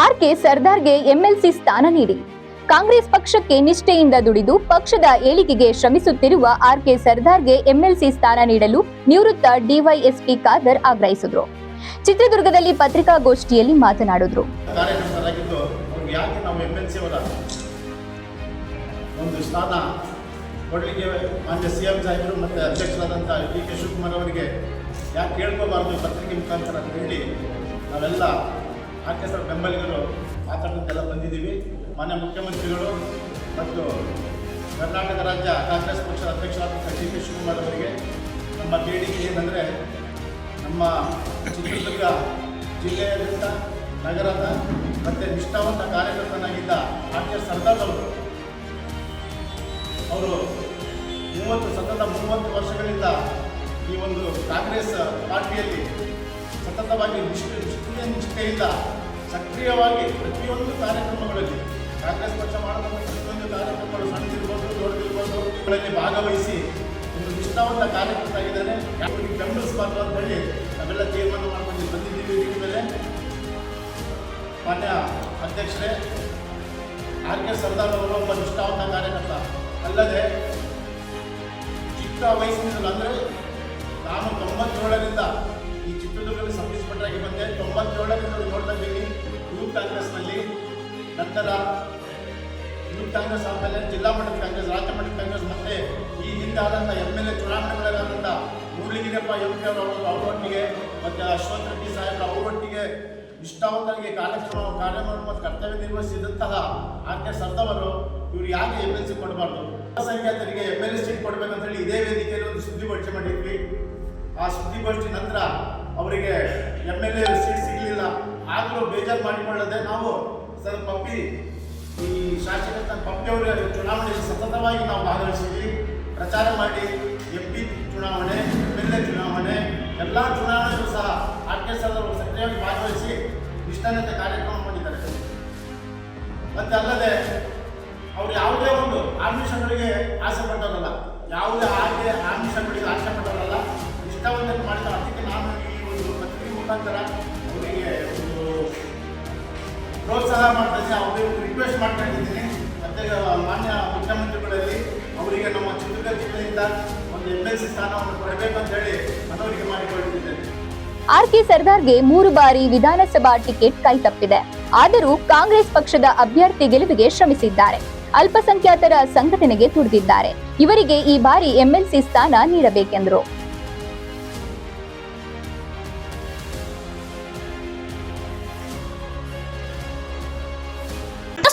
R K ಸರ್ದಾರ್ಗೆ MLC ಸ್ಥಾನ ನೀಡಿ. ಕಾಂಗ್ರೆಸ್ ಪಕ್ಷಕ್ಕೆ ನಿಷ್ಠೆಯಿಂದ ದುಡಿದು ಪಕ್ಷದ ಏಳಿಗೆಗೆ ಶ್ರಮಿಸುತ್ತಿರುವ ಆರ್ ಕೆ ಸರ್ದಾರ್ಗೆ ಎಂಎಲ್ಸಿ ಸ್ಥಾನ ನೀಡಲು ನಿವೃತ್ತ ಡಿವೈಎಸ್ಪಿ ಖಾದರ್ ಆಗ್ರಹಿಸಿದ್ರು. ಚಿತ್ರದುರ್ಗದಲ್ಲಿ ಪತ್ರಿಕಾಗೋಷ್ಠಿಯಲ್ಲಿ ಮಾತನಾಡಿದ್ರು. ಒಂದು ಸ್ಥಾನ ಕೊಡಲಿಕ್ಕೆ ಮಾನ್ಯ ಸಿ ಎಂ ಸಾಹೇಬರು ಮತ್ತು ಅಧ್ಯಕ್ಷರಾದಂಥ ಡಿ ಕೆ ಶಿವಕುಮಾರ್ ಅವರಿಗೆ ಯಾಕೆ ಕೇಳ್ಕೋಬಾರ್ದು ಪತ್ರಿಕೆ ಮುಖಾಂತರ ಅಂತ ಹೇಳಿ ನಾವೆಲ್ಲ ಆರ್ಕೆಸ್ಟ್ರಾ ಬೆಂಬಲಿಗರು ಮಾತಾಡೋದಕ್ಕೆಲ್ಲ ಬಂದಿದ್ದೀವಿ. ಮಾನ್ಯ ಮುಖ್ಯಮಂತ್ರಿಗಳು ಮತ್ತು ಕರ್ನಾಟಕ ರಾಜ್ಯ ಕಾಂಗ್ರೆಸ್ ಪಕ್ಷದ ಅಧ್ಯಕ್ಷರಾದಂಥ ಡಿ ಕೆ ಶಿವಕುಮಾರ್ ಅವರಿಗೆ ನಮ್ಮ ಬೇಡಿಕೆ ಏನಂದರೆ ನಮ್ಮ ಚಿತ್ರದುರ್ಗ ಜಿಲ್ಲೆಯಾದ್ಯಂತ ನಗರದ ಮತ್ತು ನಿಷ್ಠಾವಂತ ಕಾರ್ಯಕರ್ತನಾಗಿದ್ದ ಆರ್ ಕೆ ಸರ್ದಾರ್ ಅವರು ಅವರು ಮೂವತ್ತು, ಸತತ ಮೂವತ್ತು ವರ್ಷಗಳಿಂದ ಈ ಒಂದು ಕಾಂಗ್ರೆಸ್ ಪಾರ್ಟಿಯಲ್ಲಿ ಸತತವಾಗಿ ನಿಷ್ಠೆ ನಿಷ್ಠೆಯ ನಿಷ್ಠೆಯಿಂದ ಸಕ್ರಿಯವಾಗಿ ಪ್ರತಿಯೊಂದು ಕಾರ್ಯಕ್ರಮಗಳಲ್ಲಿ ಕಾಂಗ್ರೆಸ್ ಪಕ್ಷ ಮಾಡತಕ್ಕ ಪ್ರತಿಯೊಂದು ಕಾರ್ಯಕ್ರಮಗಳು ಸಣ್ಣದಿರ್ಬೋದು, ದೊಡ್ಡದಿರ್ಬೋದು ಭಾಗವಹಿಸಿ ಒಂದು ನಿಷ್ಠಾವಂತ ಕಾರ್ಯಕರ್ತ ಆಗಿದ್ದಾರೆ ಅವರಿಗೆ ಬೆಂಬಲಿಸಬಾರ್ದು ಅಂತ ಹೇಳಿ ನಾವೆಲ್ಲ ತೀರ್ಮಾನ ಮಾಡ್ಕೊಂಡು ಬಂದಿದ್ದೀವಿ ಇದರ ಮೇಲೆ. ಮಾನ್ಯ ಅಧ್ಯಕ್ಷರೇ, ಆರ್ ಕೆ ಸರ್ದಾರ್ ಅವರು ಒಬ್ಬ ನಿಷ್ಠಾವಂತ ಕಾರ್ಯಕರ್ತ. ಅಲ್ಲದೆ ಚಿಕ್ಕ ವಯಸ್ಸಿನಿಂದ ಅಂದರೆ ನಂತರ ಯೂತ್ ಕಾಂಗ್ರೆಸ್ ಆದಮೇಲೆ ಜಿಲ್ಲಾ ಮಟ್ಟದ ಕಾಂಗ್ರೆಸ್, ರಾಜ್ಯ ಮಟ್ಟದ ಕಾಂಗ್ರೆಸ್ ಮತ್ತೆ ಈ ಹಿಂದೆ ಆದಂಥ ಎಂ ಎಲ್ ಎ ಚುನಾವಣೆಗಳಾದಂಥ ಮುರಳಿಗಿರಪ್ಪ ಎಂ ಕೆ ಅವರು ಅವರೊಟ್ಟಿಗೆ, ಮತ್ತು ಅಶ್ವಥ್ ರೆಡ್ಡಿ ಸಾಹೇಬ್ರ ಅವರೊಟ್ಟಿಗೆ ನಿಷ್ಠಾವಂತರಿಗೆ ಕಾರ್ಯಕ್ರಮ ಕಾರ್ಯಕ್ರಮ ಮತ್ತು ಕರ್ತವ್ಯ ನಿರ್ವಹಿಸಿದಂತಹ ಆರ್ ಕೆ ಸರ್ದವರು ಇವರು ಯಾಕೆ ಎಂ ಎಲ್ ಸಿ ಕೊಡಬಾರ್ದು? ಅಲ್ಪಸಂಖ್ಯಾತರಿಗೆ ಎಂ ಎಲ್ ಎ ಸೀಟ್ ಕೊಡಬೇಕಂತ ಹೇಳಿ ಇದೇ ವೇದಿಕೆಯಲ್ಲಿ ಒಂದು ಸುದ್ದಿಗೋಷ್ಠಿ ಮಾಡಿದ್ವಿ. ಆ ಸುದ್ದಿಗೋಷ್ಠಿ ನಂತರ ಅವರಿಗೆ ಎಂ ಎಲ್ ಎ ಸೀಟ್ ಸಿಗಲಿಲ್ಲ. ಆದರೂ ಬೇಜಾರು ಮಾಡಿಕೊಳ್ಳದೆ ನಾವು ಸರ್ ಪಪ್ಪಿ, ಈ ಶಾಸಕ ಪಪ್ಪಿ ಅವರು ಚುನಾವಣೆಯಲ್ಲಿ ಸತತವಾಗಿ ನಾವು ಭಾಗವಹಿಸಿದ್ವಿ ಪ್ರಚಾರ ಮಾಡಿ, ಎಂ ಪಿ ಚುನಾವಣೆ ಎಲ್ ಎ ಚುನಾವಣೆ, ಎಲ್ಲ ಚುನಾವಣೆಗೂ ಸಹ ಆರ್ ಕೆ ಸರ್ ಅವರು ಸಕ್ರಿಯವಾಗಿ ಭಾಗವಹಿಸಿ ನಿಷ್ಠಾನತೆ ಕಾರ್ಯಕ್ರಮ ಮಾಡಿದ್ದಾರೆ. ಮತ್ತೆ ಅಲ್ಲದೆ, ಅವ್ರು ಯಾವುದೇ ಒಂದು ಆಮಿಷಗಳಿಗೆ ಆಸೆ ಪಟ್ಟವರಲ್ಲ. ಯಾವುದೇ ಆಕೆ ಆಮಿಷಗಳಿಗೆ ಆಸೆ ಪಟ್ಟವರಲ್ಲ. ನಿಷ್ಠಾವಂತ ಮಾಡಿದ ಅದಕ್ಕೆ ನಾನು ಈ ಒಂದು ಪತ್ರಿಕೆ ಮುಖಾಂತರ ಅವರಿಗೆ ಪ್ರೋತ್ಸಾಹ ಮಾಡ್ತಾ ಇದ್ದೀನಿ ಅವರಿಗೆ ರಿಕ್ವೆಸ್ಟ್ ಮಾಡ್ಕೊಂಡಿದ್ದೀನಿ. ಮತ್ತೆ ಮಾನ್ಯ ಮುಖ್ಯಮಂತ್ರಿಗಳಲ್ಲಿ ಅವರಿಗೆ ನಮ್ಮ ಚಿತ್ರದುರ್ಗ ಜಿಲ್ಲೆಯಿಂದ ಒಂದು ಎಂ ಎಲ್ ಸಿ ಸ್ಥಾನವನ್ನು ಕೊಡಬೇಕು ಅಂತ ಹೇಳಿ ಮನವರಿಕೆ ಮಾಡಿಕೊಂಡಿದ್ದೇನೆ. ಆರ್ ಕೆ ಸರ್ದಾರ್ಗೆ ಮೂರು ಬಾರಿ ವಿಧಾನಸಭಾ ಟಿಕೆಟ್ ಕೈತಪ್ಪಿದೆ ಆದರೂ ಕಾಂಗ್ರೆಸ್ ಪಕ್ಷದ ಅಭ್ಯರ್ಥಿ ಗೆಲುವಿಗೆ ಶ್ರಮಿಸಿದ್ದಾರೆ. ಅಲ್ಪಸಂಖ್ಯಾತರ ಸಂಘಟನೆಗೆ ತುಡಿದಿದ್ದಾರೆ. ಇವರಿಗೆ ಈ ಬಾರಿ ಎಂಎಲ್ಸಿ ಸ್ಥಾನ ನೀಡಬೇಕೆಂದರು.